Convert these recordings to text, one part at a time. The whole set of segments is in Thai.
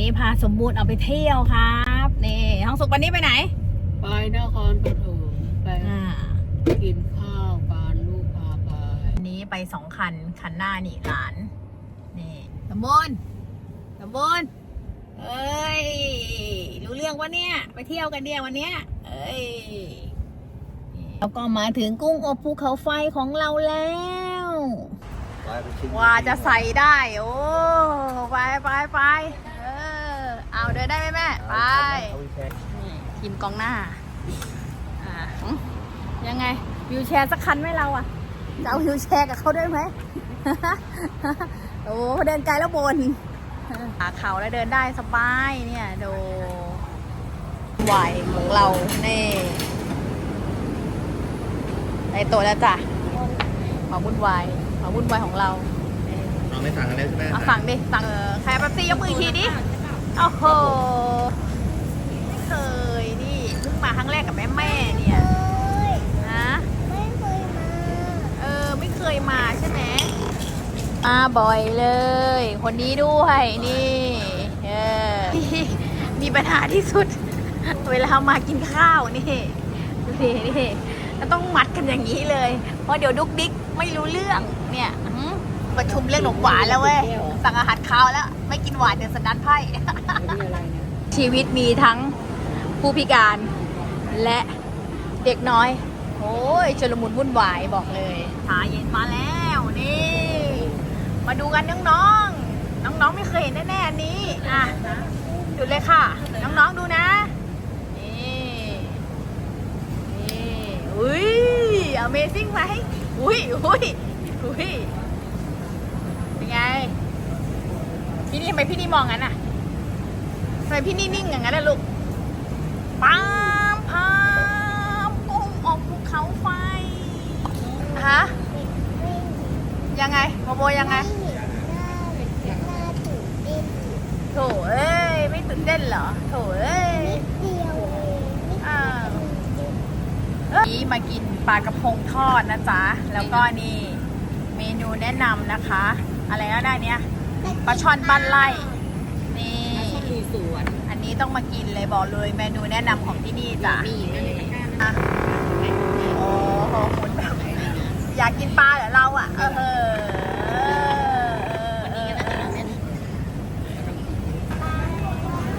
นี้พาสมบูรณ์ออกไปเที่ยวครับนี่ห้องสุกวันนี้ไปไหน ไปนครปฐมไปอ่ากินข้าวการลูกพาไปวันนี้ไปสองคันคันหน้านี่หลานนี่สมบูรณ์สมบูรณ์เอ้ยรู้เรื่องวะเนี่ย ไปเที่ยวกันเดียววันเนี้ยเอ้ยแล้วก็มาถึงกุ้งอบภูเขาไฟของเราแล้วว่าจะใส่ได้ โอ้ ไปไปไป เออเอาเดินได้ไหมแม่ ไป นี่ทีมกองหน้าอ่าหึยังไงวิวแชร์สักคันไหมเราอะจะเอาวิวแชร์กับเขาด้วยไหม โอ้เดินไกลแล้วบนขาเขาแล้วเดินได้สบายเนี่ยดูไหวของเราเน่ในตัวแล้วจ้ะมาวุ่นวายมาวุ่นวายของเราเราไม่สั่งกันแล้วใช่ไหมเอาสั่งดิ สั่งเออใครแป๊บซี่ยกมืออีกทีดิ โอ้โห ไม่เคยนี่เพิ่งมาครั้งแรกกับแม่แม่ๆเนี่ย นะ ไม่เคยมาเออ ไม่เคยมาใช่ไหม มาบ่อยเลย คนนี้ด้วยนี่ เออ มีปัญหาที่สุด เวลามากินข้าวนี่ดูดินี่แล้วต้องมัดกันอย่างนี้เลย เพราะเดี๋ยวดุกดิกไม่รู้เรื่องเนี่ยหืม ประชุมเรื่องขนมหวานแล้วเว้ย สั่งอาหารคาวแล้ว ไม่กินหวานเดี๋ยวสัดานไพ่ ชีวิตมีทั้งผู้พิการและเด็กน้อย โอ้ยชลมุนวุ่นวายบอกเลยชาเย็นมาแล้วนี่ มาดูกันน้องๆ น้องๆไม่เคยเห็นแน่ๆอันนี้ อะดูเลยค่ะ น้องๆดูนะ นี่นี่อุ้ย Amazing ไหมอุ้ยอุ้ยอุ้ย ไง พี่นี่ทำไมพี่นี่มองงั้นอะทำไมพี่นี่นิ่งอย่างนั้นล่ะลูกปามพามกุ้งออกภูเขาไฟฮะยังไงโมโบยังไงไม่เห็นหน้าหน้าตื่นเต้นโถเอ้ยไม่ตื่นเต้นเหรอโถเอ้ยนิดเดียวเองนิดอ่าเดียวนี้มากินปลากระพงทอดนะจ๊ะ แล้วก็นี่ เมนูแนะนำนะคะ อะไรก็ได้เนี่ยปลาช่อนบ้านไร่นี่มีสวนอันนี้ต้องมากินเลยบอกเลยเมนูแนะนำของที่นี่จ้ะมีนั่นเลยอะโอ้โหหมุนแบบอยากกินปลาเหรอเราอะเออเออเออเออ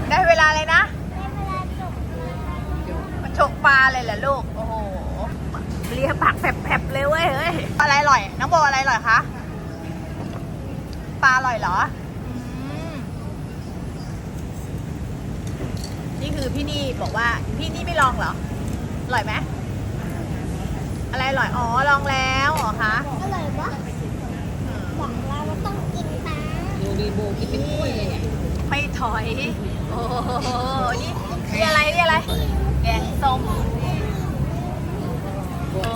ได้เวลาเลยนะได้เวลาจบแล้วมาฉกปลาเลยเหรอลูก โอ้โห เลียปากแผลบๆเลยเว้ยเฮ้ยอะไรอร่อย น้องโบอะไรอร่อยคะปลาอร่อยเหรออืมนี่คือพี่นี่บอกว่าพี่นี่ไม่ลองเหรออร่อยไหมอะไรอร่อยอ๋อลองแล้วเหรอคะอร่อยปะบอกเราว่าต้องกินปลาดูดีโบกินเป็นถ้วยเลยเนี่ยไม่ถอย โอ้โหนี่นี่อะไรนี่อะไร แกงส้มโอ้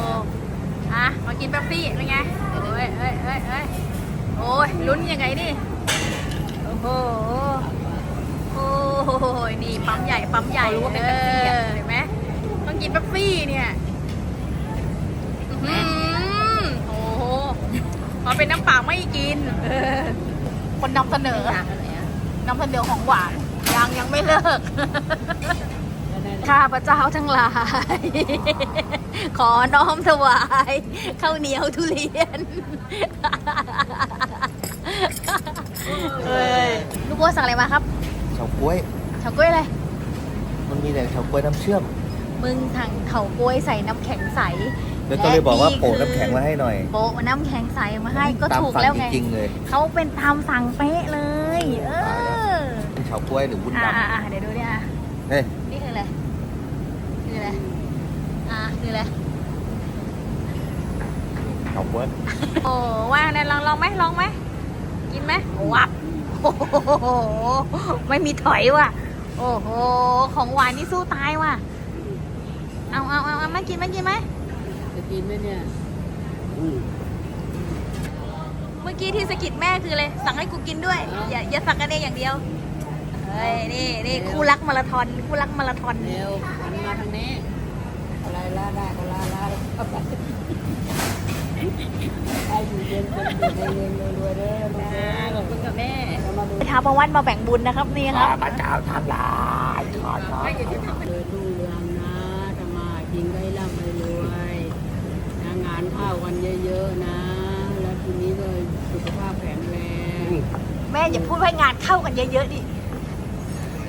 ฮะมากินแป๊บซี่เป็นไงเอ้ยเอ้ยเอ้ยเอ้ยโอ้ยลุ้นยังไงนี่โอ้โหโอ้โหนี่ปั๊มใหญ่ปั๊มใหญ่เออเห็นไหมต้องกินแป๊บซี่เนี่ยอื้อหือโอ้โหพอเป็นน้ำเปล่าไม่กินเออคนนำเสนอจากอะไรอะนำเสนอของหวานยังยังไม่เลิก ข้าพระเจ้าทั้งหลาย ขอน้อมถวายข้าวเหนียวทุเรียนเฮ้ยลูกบัวสั่งอะไรมาครับเฉาก๊วยเฉาก๊วยอะไร มันมีแต่เฉาก๊วยน้ำเชื่อม มึงสั่งเฉาก๊วยใส่น้ำแข็งใสแล้วก็เลยบอกว่าโปะน้ำแข็งมาให้หน่อย โปะน้ำแข็งใสมาให้ก็ตามถูกสั่งแล้วไงจริงๆเลย เขาเป็นตามสั่งเป๊ะเลย เออเฉาก๊วยหรือวุ้นอ่าดำอ่าเดี๋ยวดูดิอะเฮ้ ยนี่คืออะไรคืออะไรอ่าคืออะไรเฉาก๊วยโอ้ว่างเนี่ยลองลองไหมลองไหม กินไหมวับโอ้โห ไม่มีถอยว่ะ โอ้โห ของหวานนี่สู้ตายว่ะ เอาเอาเอาเอามากินไหมกินไหม จะกินไหมเนี่ยเมื่อกี้ที่สะกิดแม่คืออะไร สั่งให้กูกินด้วย อย่าอย่าสั่งกันเองอย่างเดียว เฮ้ย นี่นี่คู่รักมาราธอน คู่รักมาราธอน เร็วหันมาทางนี้อะไรล่าได้ก็ล่าล่าเอาไปให้อยู่เย็นเป็นอยู่ในเงินรวยๆเด้อลูกเด้อขอบคุณกับแม่จะมาดูไปท้าประวัติมาแบ่งบุญนะครับนี่ครับพระเจ้าทำลายขอขอเดินรุ่งเรืองนะทำมากินได้ร่ำได้รวยนะงานข้าวกันเยอะๆนะ แล้วทีนี้เลยสุขภาพแข็งแรง แม่อย่าพูดว่างานเข้ากันเยอะๆดิ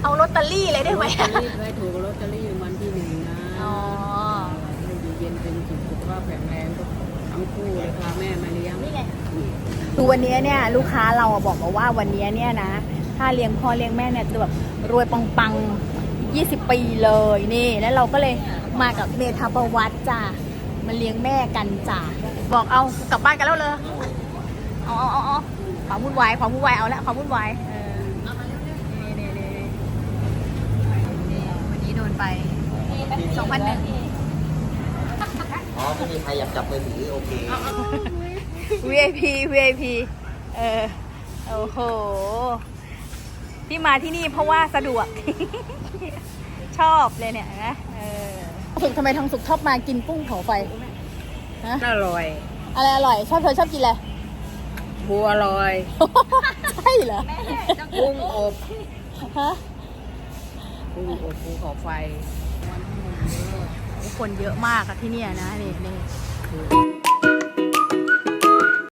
เอาลอตเตอรี่เลยได้ไหม ลอตเตอรี่ไว้ถูกลอตเตอรี่รางวัลที่หนึ่งนะอ๋อ ให้อยู่เย็นเป็น สุขสุขภาพแข็งแรงทั้งคู่เลยพาแม่มาเลี้ยงนี่ไงคือวันนี้เนี่ยลูกค้าเราอะบอกมาว่าวันนี้เนี่ยนะ ถ้าเลี้ยงพ่อเลี้ยงแม่เนี่ยจะแบบรวยปังๆ 20 ปีเลยนี่ แล้วเราก็เลยมากับเมธาประวัติจ้ะมาเลี้ยงแม่กันจ้ะบอกเอากลับบ้านกันแล้วเลยเอาเอาเอาเอาความวุ่นวายความวุ่นวายเอาละความวุ่นวายเออนี่นี่นี่นี่วันนี้โดนไปสองพันหนึ่ง อ๋อไม่มีใครอยากจับมือถือโอเค VIP VIP เออโอ้โหที่มาที่นี่เพราะว่าสะดวก ชอบเลยเนี่ยนะเออสุกทำไมทางสุกชอบมากินกุ้งเผาไฟฮะอร่อย อะไรอร่อยชอบเธอชอบกินอะไรบัวลอย ใช่เหรอกุ้งอบฮะกุ้งอบภูเขาไฟ คนเยอะมากอะที่เนี่ยนะนี่นี่